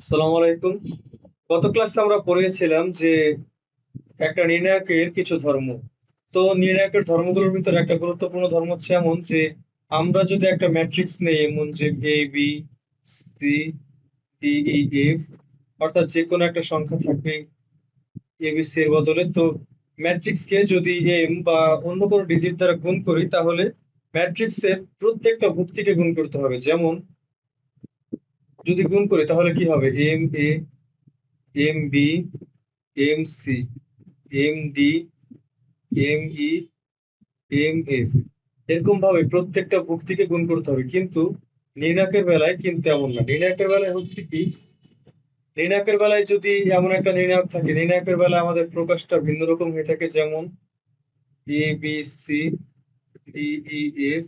আসসালামু আলাইকুম। গত ক্লাসে আমরা পড়েছিলাম যে একটা নির্ণায়কের কিছু ধর্ম। তো নির্ণায়কের ধর্মগুলোর ভিতরে একটা গুরুত্বপূর্ণ ধর্ম হচ্ছে এমন যে আমরা যদি একটা ম্যাট্রিক্স নেই, এমন যে A B C D F অর্থাৎ যে কোনো একটা সংখ্যা থাকবে এবিসি এর বদলে, তো ম্যাট্রিক্সকে যদি এম বা অন্য কোনো ডিজিট দ্বারা গুণ করি, তাহলে ম্যাট্রিক্সের প্রত্যেকটা ভুক্তিকে গুণ করতে হবে। যেমন যদি গুণ করি, তাহলে কি হবে? M A M B M C M D M E M F এরকম ভাবে প্রত্যেকটা ভুক্তিকে গুণ করতে হবে। কিন্তু নির্ণায়কের বেলায় কিন্তু এমন না। নির্ণায়কের বেলায় হচ্ছে কি? নির্ণায়কের বেলায় যদি এমন একটা নির্ণায়ক থাকে, নির্ণায়কের বেলায় আমাদের প্রকাশটা ভিন্ন রকম হয়ে থাকে, যেমন A B C D E F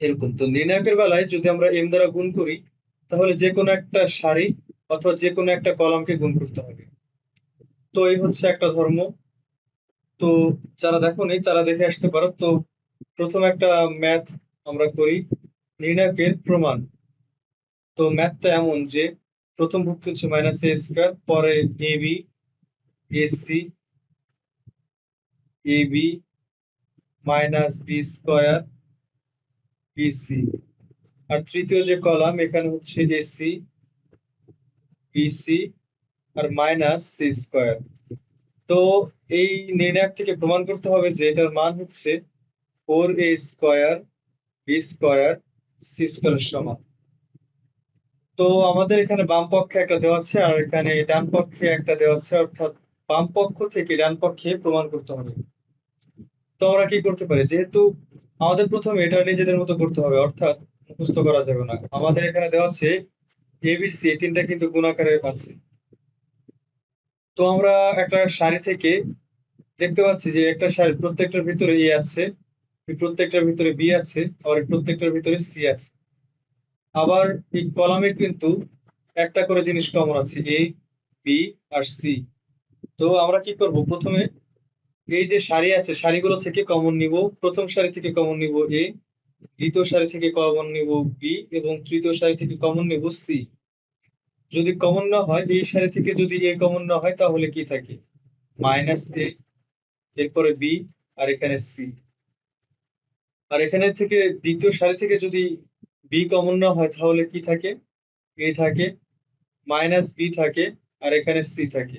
এরকম। তো নির্ণায়কের বেলায় যদি আমরা এম দ্বারা গুণ করি তাহলে যে কোনো একটা সারি অথবা যে কোনো একটা কলামকে গুণ করতে হবে। তো এই হচ্ছে একটা ধর্ম। তো যারা দেখো নেই, তারা দেখে আসতে পারো। তো প্রথম একটা ম্যাথ আমরা করি, নির্ণায়কের প্রমাণ। তো ম্যাথটা এমন যে প্রথম ভুক্তি হচ্ছে মাইনাস এ স্কোয়ার পরে A B A C A B minus B square BC আর তৃতীয় যে কলাম, এখানে হচ্ছে এসি বিসি আর মাইনাস সি স্কোয়ার তো এই নির্ণায়ক থেকে প্রমাণ করতে হবে যে এটার মান হচ্ছে four A square B square C square সমান। তো আমাদের এখানে বাম পক্ষে একটা দেওয়া আছে আর এখানে ডান পক্ষে একটা দেওয়া আছে, অর্থাৎ বাম পক্ষ থেকে ডান পক্ষে প্রমাণ করতে হবে। তো আমরা কি করতে পারি? যেহেতু আমাদের প্রথমে এটা নিজেদের মতো করতে হবে, অর্থাৎ মুখস্থ করা যাবে না। আমাদের এখানে দেওয়া আছে এবিসি এই তিনটা কিন্তু গুণাকারে আছে তো আমরা একটা সারি থেকে দেখতে পাচ্ছি যে একটা সারি প্রত্যেকটার ভিতরে এ আছে প্রত্যেকটার ভিতরে বি আছে, আবার প্রত্যেকটার ভিতরে সি আছে। আবার এই কলামে কিন্তু একটা করে জিনিস কমন আছে এ বি আর সি তো আমরা কি করব? প্রথমে এই যে সারি আছে, সারিগুলো থেকে কমন নিব। প্রথম সারি থেকে কমন নিব এ দ্বিতীয় সারি থেকে কমন নিব বি এবং তৃতীয় সারি থেকে কমন নিব সি যদি কমন না হয়, এই সারি থেকে যদি এ কমন না হয়, তাহলে কি থাকে? মাইনাস এ এরপরে বি আর এখানে সি আর এখানে থেকে দ্বিতীয় সারি থেকে যদি বি কমন না হয়, তাহলে কি থাকে? এ থাকে মাইনাস বি থাকে আর এখানে সি থাকে।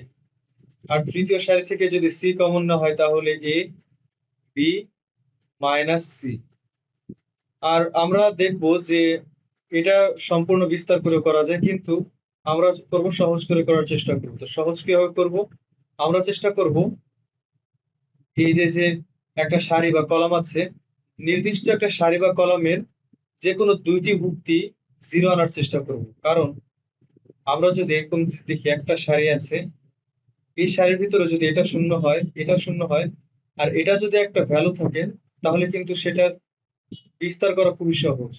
আর তৃতীয় সারি থেকে যদি সি কমন না হয়, তাহলে এ বি মাইনাস সি আর আমরা দেখব যে এটা সম্পূর্ণ বিস্তার করে করা যায়, কিন্তু আমরা করব সহজ করে করার চেষ্টা করব। তো সহজ কীভাবে করব? আমরা চেষ্টা করব এই যে যে একটা সারি বা কলাম আছে, নির্দিষ্ট একটা সারি বা কলামের যে কোনো দুইটি ভুক্তি জিরো আনার চেষ্টা করব। কারণ আমরা যদি এরকম দেখি একটা সারি আছে, এই সারির ভিতরে যদি এটা শূন্য হয়, এটা শূন্য হয়, আর এটা যদি একটা ভ্যালু থাকে, তাহলে কিন্তু সেটার বিস্তার করা খুবই সহজ।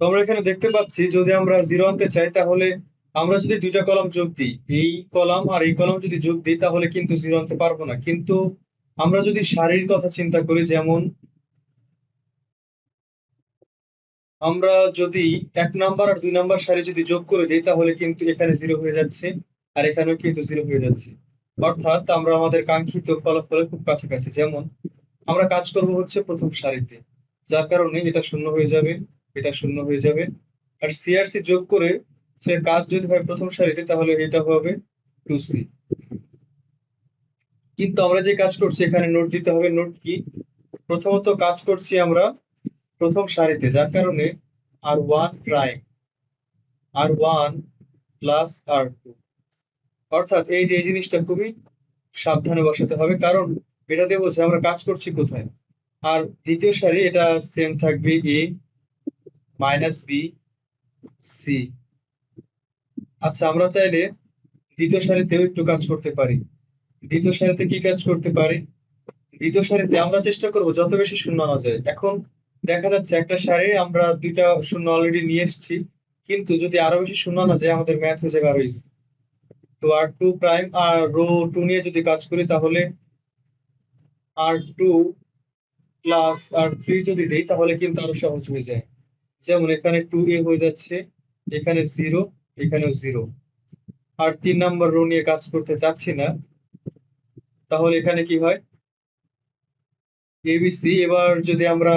তো আমরা এখানে দেখতে পাচ্ছি, যদি আমরা জিরো আনতে চাই, তাহলে আমরা যদি দুইটা কলাম যোগ দিই, এই কলাম আর এই কলাম যদি যোগ দিই, তাহলে কিন্তু জিরো আনতে পারব না। কিন্তু আমরা যদি সারির কথা চিন্তা করি, যেমন আমরা যদি এক নাম্বার আর দুই নাম্বার সারি যদি যোগ করে দিই, তাহলে কিন্তু এখানে জিরো হয়ে যাচ্ছে, আর এখানেও কিন্তু জিরো হয়ে যাচ্ছে। অর্থাৎ আমরা আমাদের কাঙ্ক্ষিত ফলাফলের খুব কাছাকাছি। যেমন আমরা কাজ করব হচ্ছে প্রথম সারিতে। যার কারণে এটা শূন্য হয়ে যাবে, এটা শূন্য হয়ে যাবে। আর সিআরসি যোগ করে সে কাজ যদি হয় প্রথম সারিতে, তাহলে এটা হবে টু সি কিন্তু আমরা যে কাজ করছি, এখানে নোট দিতে হবে নোট কি? প্রথমত কাজ করছি আমরা প্রথম সারিতে, যার কারণে R one prime R one plus R two অর্থাৎ এই যে, এই জিনিসটা খুবই সাবধানে বসাতে হবে, কারণ এটা দেবো যে আমরা কাজ করছি কোথায়? আর দ্বিতীয় সারি এটা সেম থাকবে এ মাইনাস বি সি আচ্ছা আমরা চাইলে দ্বিতীয় সারিতেও একটু কাজ করতে পারি। দ্বিতীয় সারিতে কি কাজ করতে পারি? দ্বিতীয় সারিতে আমরা চেষ্টা করব যত বেশি শূন্য আনা যায়। এখন দেখা যাচ্ছে একটা সারি আমরা দুইটা শূন্য অলরেডি নিয়ে এসেছি, কিন্তু যদি আরও বেশি শূন্য আনা যায়, আমাদের ম্যাথ হয়ে যাবে আরও ইজি তো আর টু প্রাইম আর রো টু নিয়ে যদি কাজ করি, তাহলে R two plus R three যদি দিই, তাহলে কিন্তু আরও সহজ হয়ে যায়। যেমন এখানে টু এ হয়ে যাচ্ছে, এখানে জিরো এখানেও জিরো আর তিন নাম্বার রো নিয়ে কাজ করতে চাচ্ছি না, তাহলে এখানে কি হয়? এবিসি এবার যদি আমরা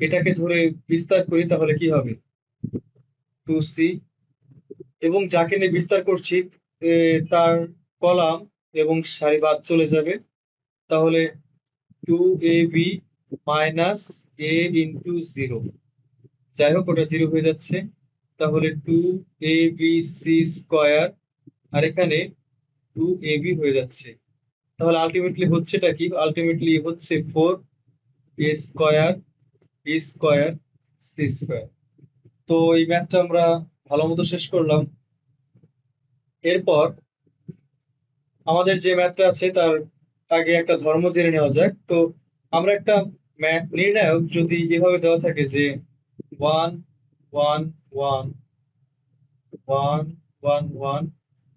এটাকে ধরে বিস্তার করি, তাহলে কি হবে? টু সি এবং যাকে নিয়ে বিস্তার করছি তার কলাম এবং সারি বাদ চলে যাবে। তাহলে two A B minus A into zero যাই হোক ওটা জিরো হয়ে যাচ্ছে। তাহলে two A B C square আর এখানে টু এ বি হয়ে যাচ্ছে। তাহলে আলটিমেটলি হচ্ছেটা কি? আলটিমেটলি হচ্ছে four A square B square C square তো এই ম্যাথটা আমরা ভালো মতো শেষ করলাম। এরপর আমাদের যে ম্যাথটা আছে, তার আগে একটা ধর্ম জেনে নেওয়া যাক। তো আমরা একটা নির্ণায়ক যদি এভাবে দেওয়া থাকে যে one one one one one one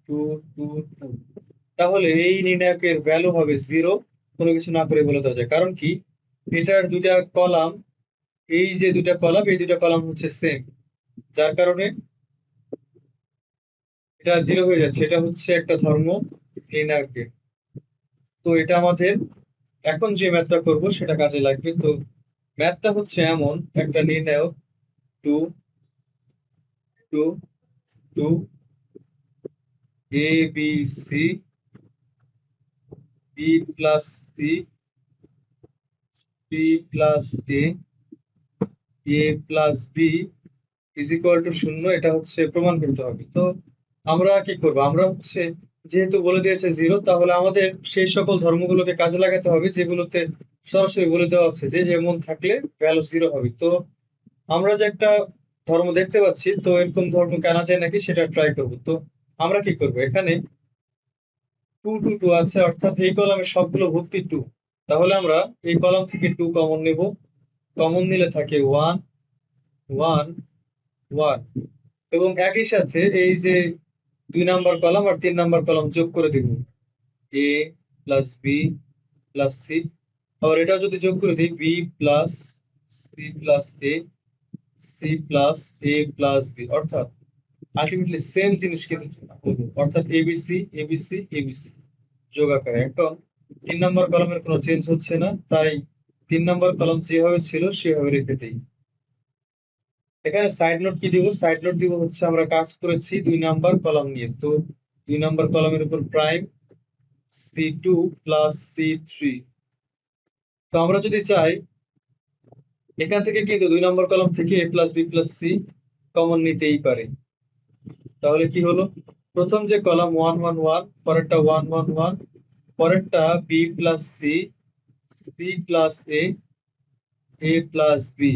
two two two তাহলে এই নির্ণায়কের ভ্যালু হবে জিরো কোনো কিছু না করে বলে দেওয়া যায়। কারণ কি? এটার দুইটা কলাম এই যে দুটা কলাম এই দুটা কলাম হচ্ছে সেম যার কারণে এটা জিরো হয়ে যাচ্ছে। এটা হচ্ছে একটা ধর্ম নির্ণায়কের। তো এটা আমাদের এখন যে ম্যাথটা করব সেটা কাজে লাগবে। তো ম্যাথটা হচ্ছে এমন, একটা নির্ণায়ক two two two A B C B plus C B plus A A plus B is equal to শূন্য, এটা হচ্ছে প্রমাণ করতে হবে। তো আমরা কি করব? আমরা হচ্ছে যেহেতু বলে দিয়েছে জিরো তাহলে আমাদের সেই সকল ধর্মগুলোকে কাজে লাগাতে হবে, যেগুলোতে সরাসরি বলে দেওয়া আছে যে এমন থাকলে ভ্যালু জিরো হবে। তো আমরা যে একটা ধর্ম দেখতে পাচ্ছি, তো এরকম ধর্ম কেনা যায় নাকি সেটা ট্রাই করব। তো আমরা কি করব? এখানে টু টু টু আছে, অর্থাৎ এই কলামে সবগুলো ভক্তি টু তাহলে আমরা এই কলাম থেকে টু কমন নেব। কমন নিলে থাকে ওয়ান ওয়ান ওয়ান এবং একই সাথে এই যে দুই নাম্বার কলাম আর তিন নাম্বার কলাম যোগ করে দিব। A plus B plus C আবার এটাও যদি যোগ করে দিই B plus C plus A C plus A plus B অর্থাৎ আলটিমেটলি সেম জিনিস কিন্তু হলো অর্থাৎ এবিসি এবিসি এবিসি যোগ আকারে। এখন তিন নাম্বার কলামের কোনো চেঞ্জ হচ্ছে না, তাই তিন নাম্বার কলাম যেভাবে ছিল, সেভাবে রেখে দিই। এখানে সাইড নোট কি দিব? সাইড নোট দিব হচ্ছে আমরা কাজ করেছি দুই নাম্বার কলাম নিয়ে। তো দুই নাম্বার কলামের উপর prime C two plus C three তো আমরা যদি চাই, এখান থেকে কিন্তু দুই নম্বর কলাম থেকে A plus B plus C common নিতেই পারে। তাহলে কি হলো? প্রথম যে কলাম ওয়ান ওয়ান ওয়ান পরেরটা ওয়ান ওয়ান ওয়ান পরেরটা B plus C C plus A A plus B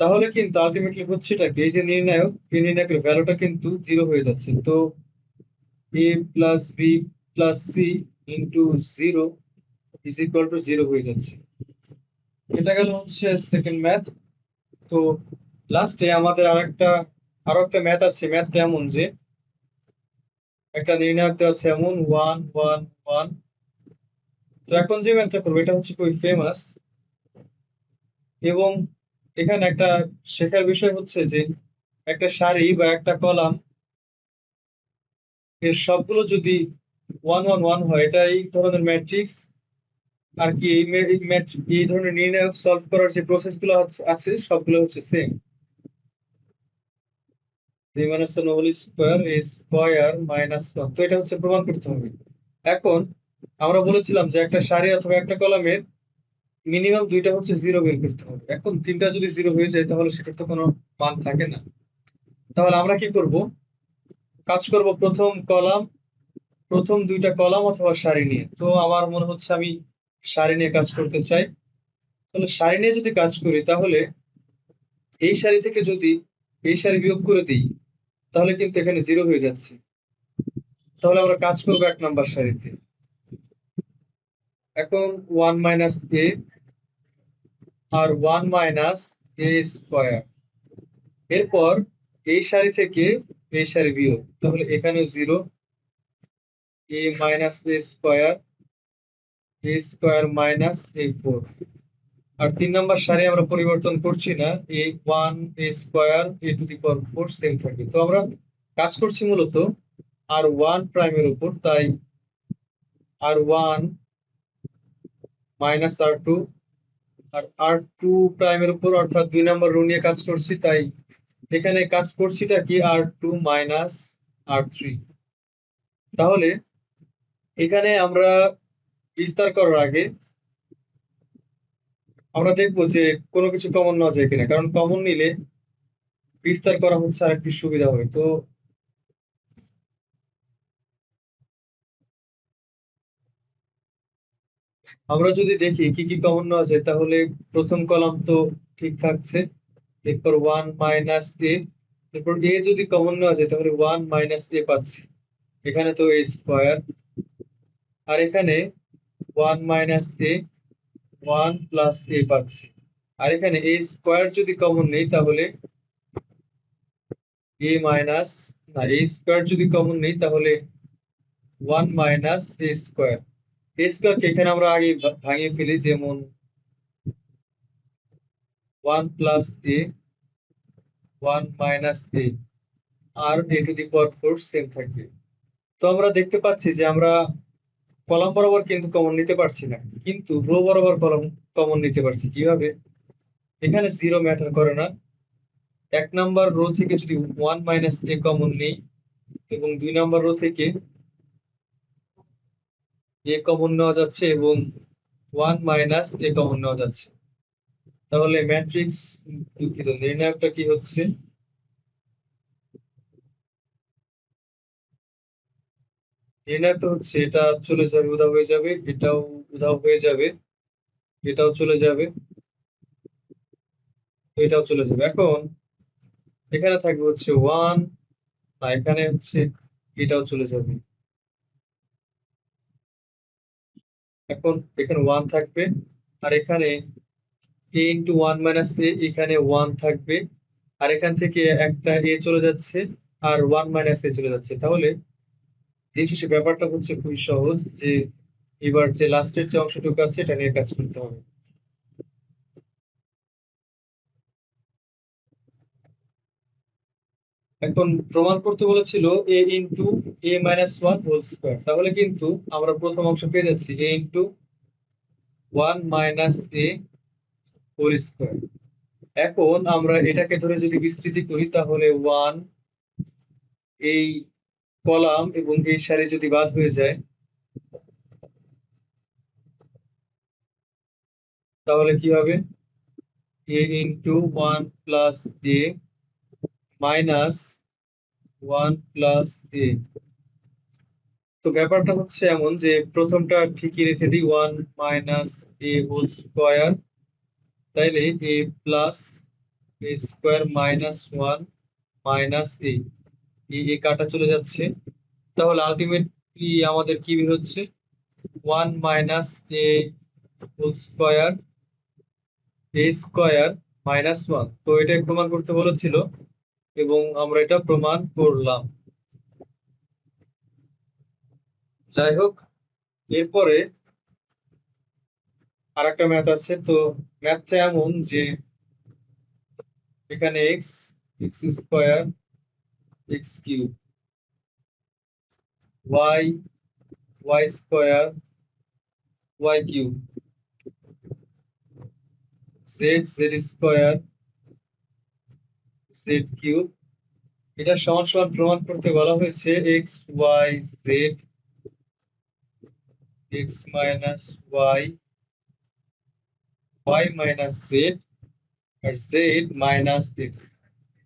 তাহলে কিন্তু আলটিমেটলি হচ্ছেটা কি? এই যে নির্ণায়ক, এই নির্ণায়কের ভ্যালুটা কিন্তু জিরো হয়ে যাচ্ছে। তো A plus B plus C into zero is equal to zero হয়ে যাচ্ছে। এটা গেল হচ্ছে সেকেন্ড ম্যাথ তো লাস্টে আমাদের আর একটা আরও একটা ম্যাথ আছে। ম্যাথটা এমন যে? একটা নির্ণায়ক দেওয়া আছে এমন ওয়ান ওয়ান ওয়ান তো এখন যে ম্যাথটা করব, এটা হচ্ছে খুবই ফেমাস এবং এখানে একটা শেখার বিষয় হচ্ছে যে একটা সারি বা একটা কলাম এর সবগুলো যদি ওয়ান ওয়ান ওয়ান হয়, এটা এই ধরনের ম্যাট্রিক্স আর কি এই ধরনের নির্ণায়ক সলভ করার যে প্রসেসগুলো আছে- সবগুলো হচ্ছে সেম স্কোয়ার তো এটা হচ্ছে প্রমাণ করতে হবে। এখন আমরা বলেছিলাম যে একটা সারি অথবা একটা কলামের মিনিমাম দুইটা হচ্ছে জিরো বের করতে হবে। এখন তিনটা যদি জিরো হয়ে যায়, তাহলে সেটার তো কোনো মান থাকে না। তাহলে আমরা কি করব? কাজ করব প্রথম কলাম, প্রথম দুইটা কলাম অথবা সারি নিয়ে। তো আমার মনে হচ্ছে আমি সারি নিয়ে কাজ করতে চাই। তাহলে সারি নিয়ে যদি কাজ করি, তাহলে এই সারি থেকে যদি এই সারি বিয়োগ করে দিই, তাহলে কিন্তু এখানে জিরো হয়ে যাচ্ছে। তাহলে আমরা কাজ করব এক নাম্বার সারিতে। এখন ওয়ান মাইনাস এ আর ওয়ান মাইনাস এ স্কোয়ার। এরপর এই সারি থেকে এই সারি বিয়োগ, তাহলে এখানেও zero. A minus a square a square minus a four. আর তিন নম্বর সারি আমরা পরিবর্তন করছি না, a one, a square, a to the power four, same থাকবে তো আমরা কাজ করছি মূলত আর ওয়ান প্রাইমের উপর, তাই R one minus R two আর আর টু প্রাইমের উপর, অর্থাৎ দুই নম্বর রো নিয়ে কাজ করছি, তাই এখানে কাজ করছিটা কি? R two minus R three তাহলে এখানে আমরা বিস্তার করার আগে আমরা দেখব যে কোনো কিছু কমন নেওয়া যায় কিনা, কারণ কমন নিলে বিস্তার করা হচ্ছে আর সুবিধা হবে তো আমরা যদি দেখি কি কি কমন আছে, তাহলে প্রথম কলাম তো ঠিক থাকছে। এরপর ওয়ান মাইনাস এ এরপর এ যদি কমন আছে, তাহলে ওয়ান মাইনাস এ পাচ্ছি। এখানে তো এ স্কোয়ার আর এখানে one minus a one plus a পাচ্ছি। আর এখানে এ স্কোয়ার যদি কমন নেই, তাহলে এ মাইনাস না এ স্কোয়ার যদি কমন নেই, তাহলে ওয়ান মাইনাস এ স্কোয়ার স্কোয়ারকে এখানে আমরা আগে ভাঙিয়ে ফেলি, যেমন one plus a one minus a R a to the power four same থাকবে। তো আমরা দেখতে পাচ্ছি যে আমরা কলাম বরাবর কিন্তু কমন নিতে পারছি না, কিন্তু রো বরাবর কলম কমন নিতে পারছি। কীভাবে? এখানে জিরো ম্যাটার করে না। এক নাম্বার রো থেকে যদি ওয়ান মাইনাস এ কমন নেই, এবং দুই নাম্বার রো থেকে এ কমন নেওয়া যাচ্ছে এবং ওয়ান মাইনাস এ কমন নেওয়া যাচ্ছে। তাহলে ম্যাট্রিক্স দুঃখিত, নির্ণায়কটা কি হচ্ছে? নির্ণায়কটা হচ্ছে, এটা চলে যাবে, উধাও হয়ে যাবে, এটাও উধাও হয়ে যাবে, এটাও চলে যাবে, এটাও চলে যাবে। এখন এখানে থাকবে হচ্ছে ওয়ান এখানে হচ্ছে এটাও চলে যাবে। এখন এখানে ওয়ান থাকবে। আর এখানে a into one minus a এখানে ওয়ান থাকবে। আর এখান থেকে একটা এ চলে যাচ্ছে আর ওয়ান মাইনাস এ চলে যাচ্ছে। তাহলে দিন শেষে ব্যাপারটা হচ্ছে খুবই সহজ যে এবার যে লাস্টের যে অংশটুকু আছে, এটা নিয়ে কাজ করতে হবে। এখন প্রমাণ করতে বলেছিল a into a minus one whole square তাহলে কিন্তু আমরা প্রথম অংশ পেয়ে যাচ্ছি a into one minus a whole square এখন আমরা এটাকে ধরে যদি বিস্তৃতি করি, তাহলে ওয়ান এই কলাম এবং এই সারি যদি বাদ হয়ে যায়, তাহলে কি হবে? A into one plus a minus one plus a. তো ব্যাপারটা হচ্ছে এমন যে প্রথমটা ঠিকই রেখে দিই, one minus a whole square. তাইলে a plus a square minus one minus a. A কাটা চলে যাচ্ছে। তাহলে আলটিমেটলি আমাদের কি বের হচ্ছে? One minus a whole square, a square minus one. তো এটাই প্রমাণ করতে বলেছিল এবং আমরা এটা প্রমাণ করলাম। যাই হোক এরপরে আর একটা ম্যাথ আছে। তো ম্যাথটা এমন যে এখানে x x square x cube y y square y cube z z square z cube এটা সমান সমান প্রমাণ করতে বলা হয়েছে x y z x minus y y minus z আর জেড মাইনাস এক্স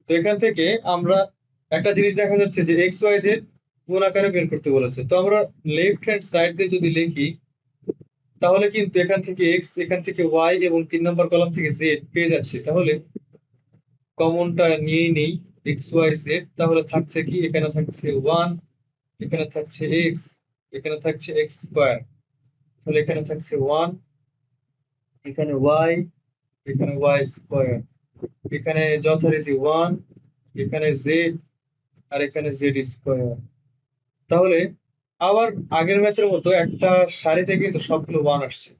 তো এখান থেকে আমরা একটা জিনিস দেখা যাচ্ছে যে এক্স ওয়াই জেড গুণ আকারে বের করতে বলেছে। তো আমরা লেফট হ্যান্ড সাইড দিয়ে যদি লিখি, তাহলে কিন্তু এখান থেকে এক্স এখান থেকে ওয়াই এবং তিন নম্বর কলাম থেকে জেড পেয়ে যাচ্ছে। তাহলে কমনটা নিয়েই নেই এক্স ওয়াই জেড তাহলে থাকছে কি? এখানে থাকছে ওয়ান এখানে থাকছে এক্স এখানে থাকছে এক্স স্কোয়ার তাহলে এখানে থাকছে ওয়ান এখানে ওয়াই এখানে ওয়াই স্কোয়ার এখানে যথারীতি ওয়ান এখানে জেড আর এখানে জেড স্কোয়ার তাহলে আবার আগের ম্যাচের মতো একটা সারিতে কিন্তু সবগুলো ওয়ান আসছে।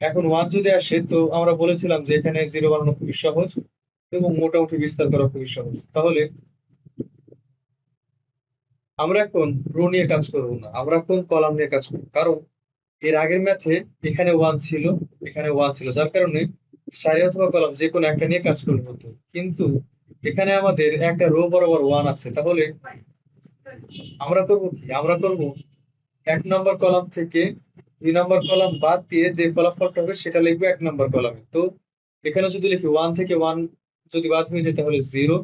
এখন ওয়ান যদি আসে, তো আমরা বলেছিলাম যে এখানে জিরো বানানো খুবই সহজ। এবং মোটামুটি বিস্তার করা খুবই সহজ। তাহলে আমরা এখন রো নিয়ে কাজ করব না। আমরা এখন কলাম নিয়ে কাজ করব। কারণ এর আগের ম্যাথে এখানে ওয়ান ছিল, এখানে ওয়ান ছিল। যার কারণে সারি অথবা কলাম যে কোনো একটা নিয়ে কাজ করতে হতো। কিন্তু এখানে আমাদের একটা রো বরাবর ওয়ান আছে। তাহলে আমরা করব কি? আমরা করব এক নম্বর কলাম থেকে দুই নম্বর কলাম বাদ দিয়ে যে ফলাফলটা হবে সেটা লিখব এক নম্বর কলামে তো এখানে যদি লিখি ওয়ান থেকে ওয়ান যদি বাদ হয়ে যায় তাহলে জিরো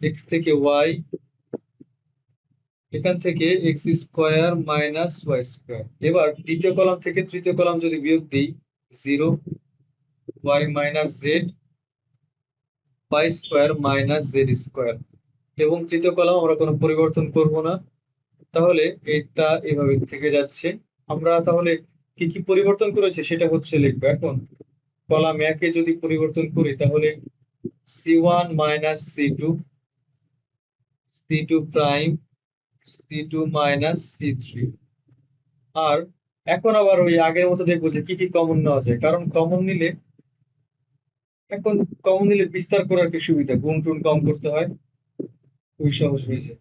এক্স থেকে ওয়াই এখান থেকে x square minus y square এবার দ্বিতীয় কলাম থেকে তৃতীয় কলাম যদি বিয়োগ দিই zero y minus z y square minus z square এবং তৃতীয় কলাম আমরা কোনো পরিবর্তন করব না। তাহলে এটা এভাবে থেকে যাচ্ছে। আমরা তাহলে কি কি পরিবর্তন করেছে সেটা হচ্ছে, লিখব এখন। কলাম একে যদি পরিবর্তন করি, তাহলে C one minus C two C two prime C two minus C three আর এখন আবার ওই আগের মতো দেখব যে কি কি কমন নেওয়া যায়। কারণ কমন নিলে, এখন কমন নিলে বিস্তার করার কি সুবিধা? গুণ টুন কম করতে হয় খুবই সহজ হয়ে যায়।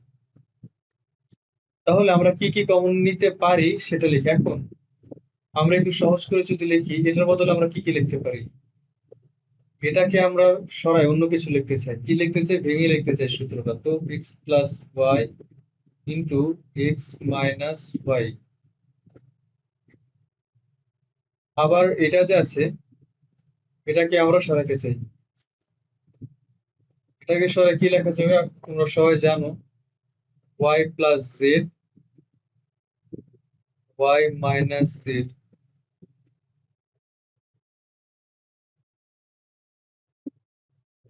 তাহলে আমরা কি কি কমন নিতে পারি সেটা লিখি। এখন আমরা একটু সহজ করে যদি লিখি, এটার বদলে আমরা কি কি লিখতে পারি? এটাকে আমরা সরাই, অন্য কিছু লিখতে চাই। কি লিখতে চাই? ভেঙে লিখতে চাই সূত্রটা। তো x plus y into x minus y আবার এটা যে আছে, এটাকে আমরা সরাইতে চাই। এটাকে সরাই কি লেখা যাবে? তোমরা সবাই জানো y plus z y minus z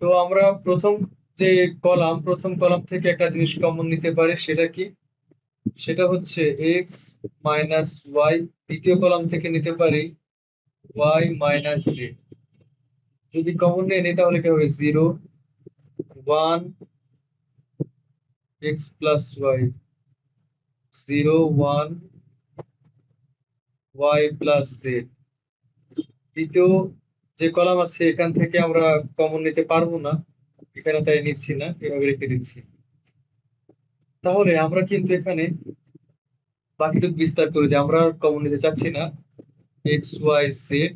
তো আমরা প্রথম যে কলাম, প্রথম কলাম থেকে একটা জিনিস কমন নিতে পারি, সেটা কি? সেটা হচ্ছে এক্স মাইনাস ওয়াই দ্বিতীয় কলাম থেকে নিতে পারি ওয়াই মাইনাস জেড যদি কমন নিয়ে নিই, তাহলে কি হবে? Zero one x plus y zero one y plus z দ্বিতীয় যে কলাম আছে, এখান থেকে আমরা কমন নিতে পারব না। এখানে তাই নিচ্ছি না, এভাবে রেখে দিচ্ছি। তাহলে আমরা কিন্তু এখানে বাকিটুকু বিস্তার করে দিই। আমরা কমন নিতে চাচ্ছি না। এক্স ওয়াই জেড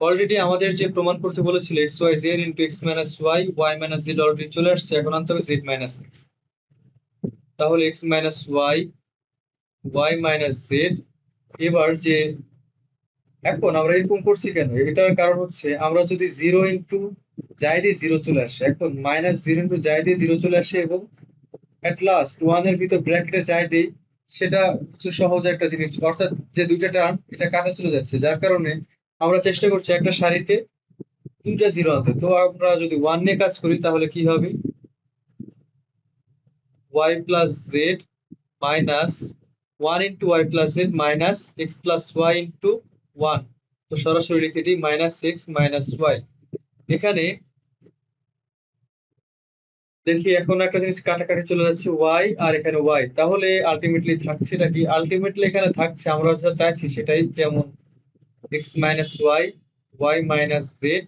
অলরেডি আমাদের যে প্রমাণ করতে বলেছিল x y z into x minus y y minus z already চলে আসছে। এখন আনতে হবে জেড মাইনাস এক্স তাহলে x minus y y minus z এবার যে এখন আমরা এরকম করছি কেন? এটার কারণ হচ্ছে আমরা যদি জিরো ইন্টু যাই দিয়ে জিরো চলে আসে, এখন মাইনাস জিরো ইন্টু যাই দিয়ে জিরো চলে আসে এবং অ্যাট লাস্ট ওয়ানের ভিতর ব্র্যাকেটে যাই দিই, সেটা হচ্ছে সহজ একটা জিনিস। অর্থাৎ যে দুইটা টার্ম এটা কাটা চলে যাচ্ছে। যার কারণে আমরা চেষ্টা করছি একটা সারিতে দুইটা জিরো আনতে। তো আমরা যদি ওয়ান নিয়ে কাজ করি, তাহলে কি হবে? Y plus z minus one into y plus z minus x plus y into one তো সরাসরি লিখে দিই মাইনাস এক্স মাইনাস ওয়াই এখানে দেখি এখন একটা জিনিস কাটাকাটি চলে যাচ্ছে ওয়াই আর এখানে ওয়াই তাহলে আলটিমেটলি থাকছে এটা কি? আলটিমেটলি এখানে থাকছে, আমরা যা চাইছি সেটাই যেমন x minus y y minus z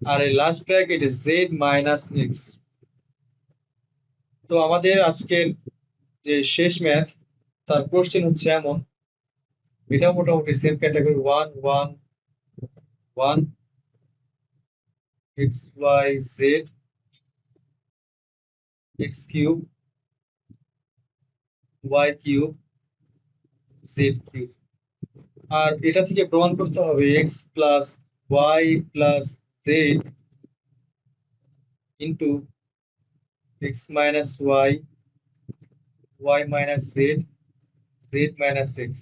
আর এই last bracket z minus x তো আমাদের আজকের যে শেষ ম্যাথ তার কোশ্চেন হচ্ছে এমন এটা মোটামুটি same category one one one x y z x cube y cube z cube আর এটা থেকে প্রমাণ করতে হবে x plus y plus z into x minus y y minus z z minus x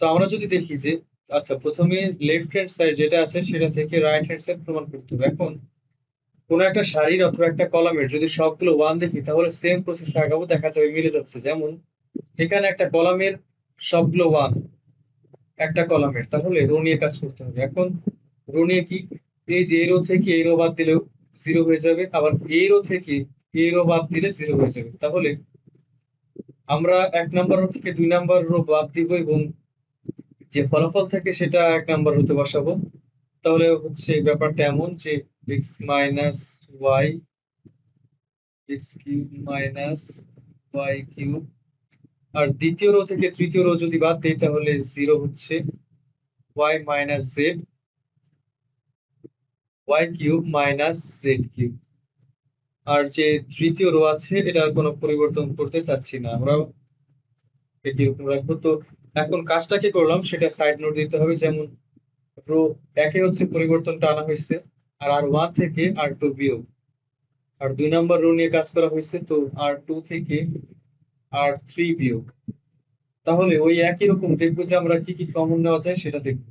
তো আমরা যদি দেখি যে আচ্ছা প্রথমে লেফট হ্যান্ড সাইড যেটা আছে, সেটা থেকে রাইট হ্যান্ড সাইড প্রমাণ করতে হবে। এখন কোন একটা সারির অথবা একটা কলামের যদি সবগুলো ওয়ান দেখি, তাহলে সেম প্রসেস আগাবো, দেখা যাবে মিলে যাচ্ছে। যেমন এখানে একটা কলামের সবগুলো ওয়ান একটা কলামের। তাহলে রো নিয়ে কাজ করতে হবে। এখন রো নিয়ে কি? এই যে এরো থেকে এরো বাদ দিলেও জিরো হয়ে যাবে। আবার এরো থেকে এরো বাদ দিলে জিরো হয়ে যাবে। তাহলে আমরা এক নাম্বার থেকে দুই নাম্বার রো বাদ দিব এবং যে ফলাফল থাকে সেটা এক নাম্বার হতে বসাবো। তাহলে হচ্ছে ব্যাপারটা এমন যে x minus y x cube minus y cube আর দ্বিতীয় রো থেকে তৃতীয় রো যদি বাদ দিই, তাহলে জিরো হচ্ছে y minus z y cube minus z cube আর যে তৃতীয় রো আছে, এটার কোনো পরিবর্তন করতে চাচ্ছি না। আমরা কীরকম রাখব। তো এখন কাজটা কি করলাম? সেটা সাইড নোট দিতে হবে, যেমন রো একে হচ্ছে পরিবর্তনটা আনা হয়েছে, আর আর ওয়ান থেকে আর টু বিয়োগ। আর দুই নম্বর রো নিয়ে কাজ করা হয়েছে, তো আর টু থেকে আর থ্রি বিয়োগ। তাহলে ওই একই রকম দেখব যে আমরা কি কি কমন নেওয়া যায়, সেটা দেখব।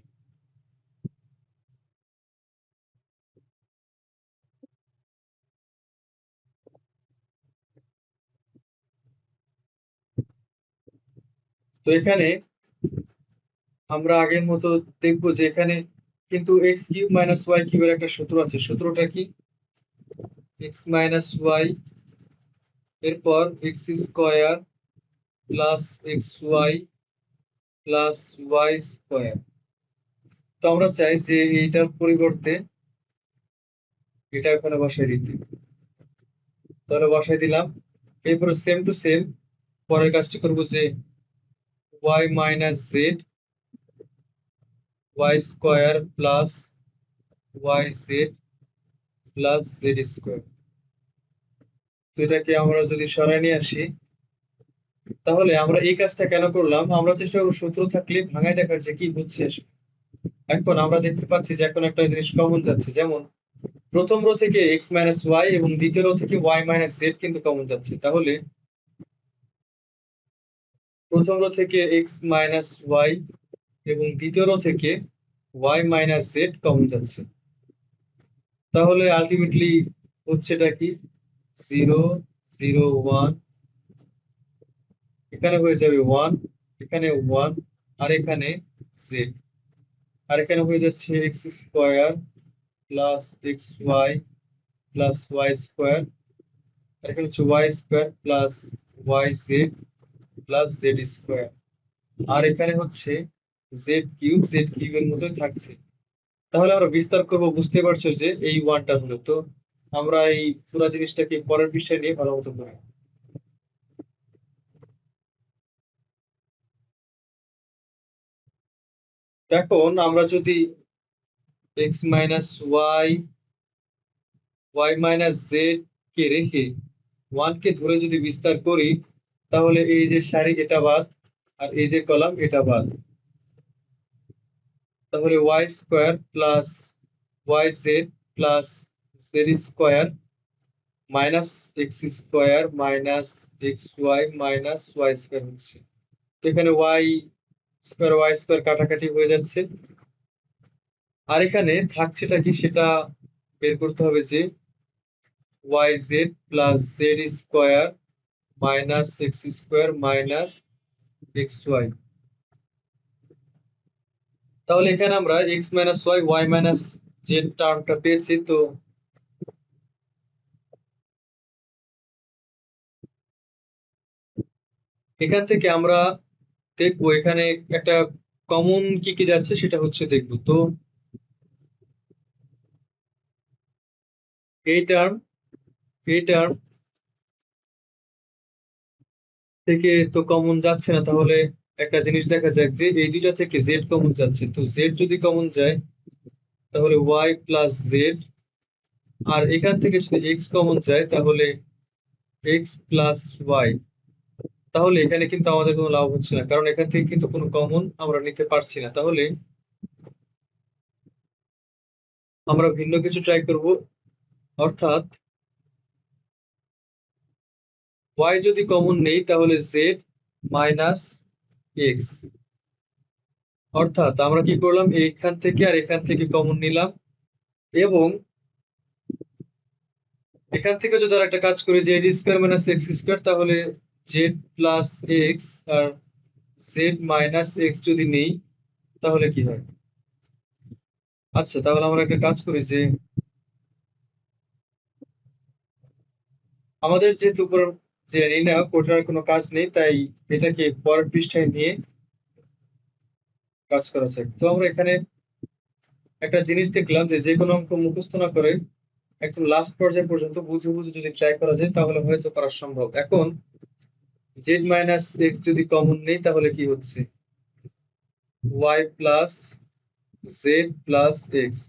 তো এখানে আমরা আগের মতো দেখব যে এখানে কিন্তু এক্স কিউব মাইনাস ওয়াই কিউবের একটা সূত্র আছে। সূত্রটা কি? এক্স মাইনাস ওয়াই এরপর x square plus x y plus y square. তো আমরা চাই যে এইটার পরিবর্তে এটা এখানে বসাই দিতে। তাহলে বসাই দিলাম। এরপরে সেম টু সেম পরের কাজটি করব যে y minus z square plus y z plus z square তো এটাকে আমরা যদি সরাই নিয়ে আসি, তাহলে আমরা এই কাজটা কেন করলাম? আমরা চেষ্টা করব সূত্র থাকলে ভাঙায় দেখার যে কি হচ্ছে এখন আমরা দেখতে পাচ্ছি যে এখন একটা জিনিস কমন যাচ্ছে। যেমন, প্রথম রো থেকে এক্স মাইনাস ওয়াই এবং দ্বিতীয় রো থেকে ওয়াই মাইনাস জেড কিন্তু কমন যাচ্ছে। তাহলে, প্রথম রো থেকে এক্স মাইনাস ওয়াই এবং দ্বিতীয় রো থেকে ওয়াই মাইনাস জেড কমন যাচ্ছে। তাহলে আলটিমেটলি হচ্ছেটা কি? জিরো জিরো ওয়ান এখানে হয়ে যাবে ওয়ান এখানে ওয়ান আর এখানে জেড আর এখানে হয়ে যাচ্ছে X square plus X Y plus Y square আর এখানে হচ্ছে Y square plus Y Z plus Z square আর এখানে হচ্ছে জেড কিউব জেড কিউবের মতোই থাকছে। তাহলে আমরা বিস্তার করব, বুঝতে পারছ যে এই ওয়ানটা হলো তো আমরা এই পুরো জিনিসটাকে পরের পৃষ্ঠায় নিয়ে ভালো মতো করি এখন আমরা যদি x minus y y minus z কে রেখে ওয়ান কে ধরে যদি বিস্তার করি, তাহলে এই যে সারি এটা বাদ আর এই যে কলাম এটা বাদ। তাহলে y square plus y z plus z square minus x square minus x y minus y square হচ্ছে এখানে ওয়াই স্কোয়ার ওয়াই স্কোয়ার কাটাকাটি হয়ে যাচ্ছে। আর এখানে থাকছেটা কি সেটা বের করতে হবে যে y z plus z square minus x square minus x y তাহলে এখানে আমরা x minus y y minus z টার্মটা পেয়েছি, তো এখান থেকে আমরা দেখব এখানে একটা কমন কি কি যাচ্ছে সেটা হচ্ছে দেখব, তো এই টার্ম এই টার্ম থেকে তো কমন যাচ্ছে না, তাহলে একটা জিনিস দেখা যাক যে এই দুইটা থেকে জেড কমন যাচ্ছে। তো জেড যদি কমন যায়, তাহলে ওয়াই প্লাস জেড আর এখান থেকে যদি এক্স কমন যায়, তাহলে এক্স প্লাস ওয়াই তাহলে এখানে কিন্তু আমাদের কোনো লাভ হচ্ছে না, কারণ এখান থেকে কিন্তু কোনো কমন আমরা নিতে পারছি না। তাহলে আমরা ভিন্ন কিছু ট্রাই করব। অর্থাৎ ওয়াই যদি কমন নেই, তাহলে জেড মাইনাস এক্স অর্থাৎ আমরা কি করলাম? এইখান থেকে আর এখান থেকে কমন নিলাম এবং এখান থেকে যদি আর একটা কাজ করি z square minus x square তাহলে জেড প্লাস এক্স আর জেড মাইনাস এক্স যদি নেই, তাহলে কি হয়? আচ্ছা তাহলে আমরা একটা কাজ করি যে আমাদের যেহেতু যে নির্ণায়ক ওটার কোনো কাজ নেই, তাই এটাকে পরের পৃষ্ঠায় নিয়ে কাজ করা যাক তো আমরা এখানে একটা জিনিস দেখলাম যে যে কোনো অঙ্ক মুখস্থ না করে একদম লাস্ট পর্যায় পর্যন্ত বুঝে বুঝে যদি ট্রাই করা যায়, তাহলে হয়তো করা সম্ভব। এখন জেড মাইনাস এক্স যদি কমন নেই, তাহলে কি হচ্ছে? Y plus z plus x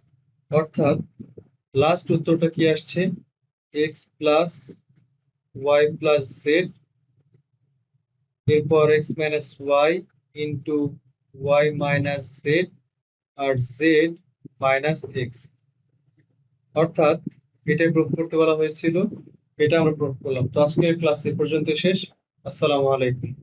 অর্থাৎ লাস্ট উত্তরটা কি আসছে? X plus y plus z এরপর x minus y into y minus z আর জেড মাইনাস এক্স অর্থাৎ এটাই প্রুফ করতে বলা হয়েছিল, এটা আমরা প্রুফ করলাম। তো আজকের ক্লাস এ পর্যন্ত শেষ। আসসালামু আলাইকুম।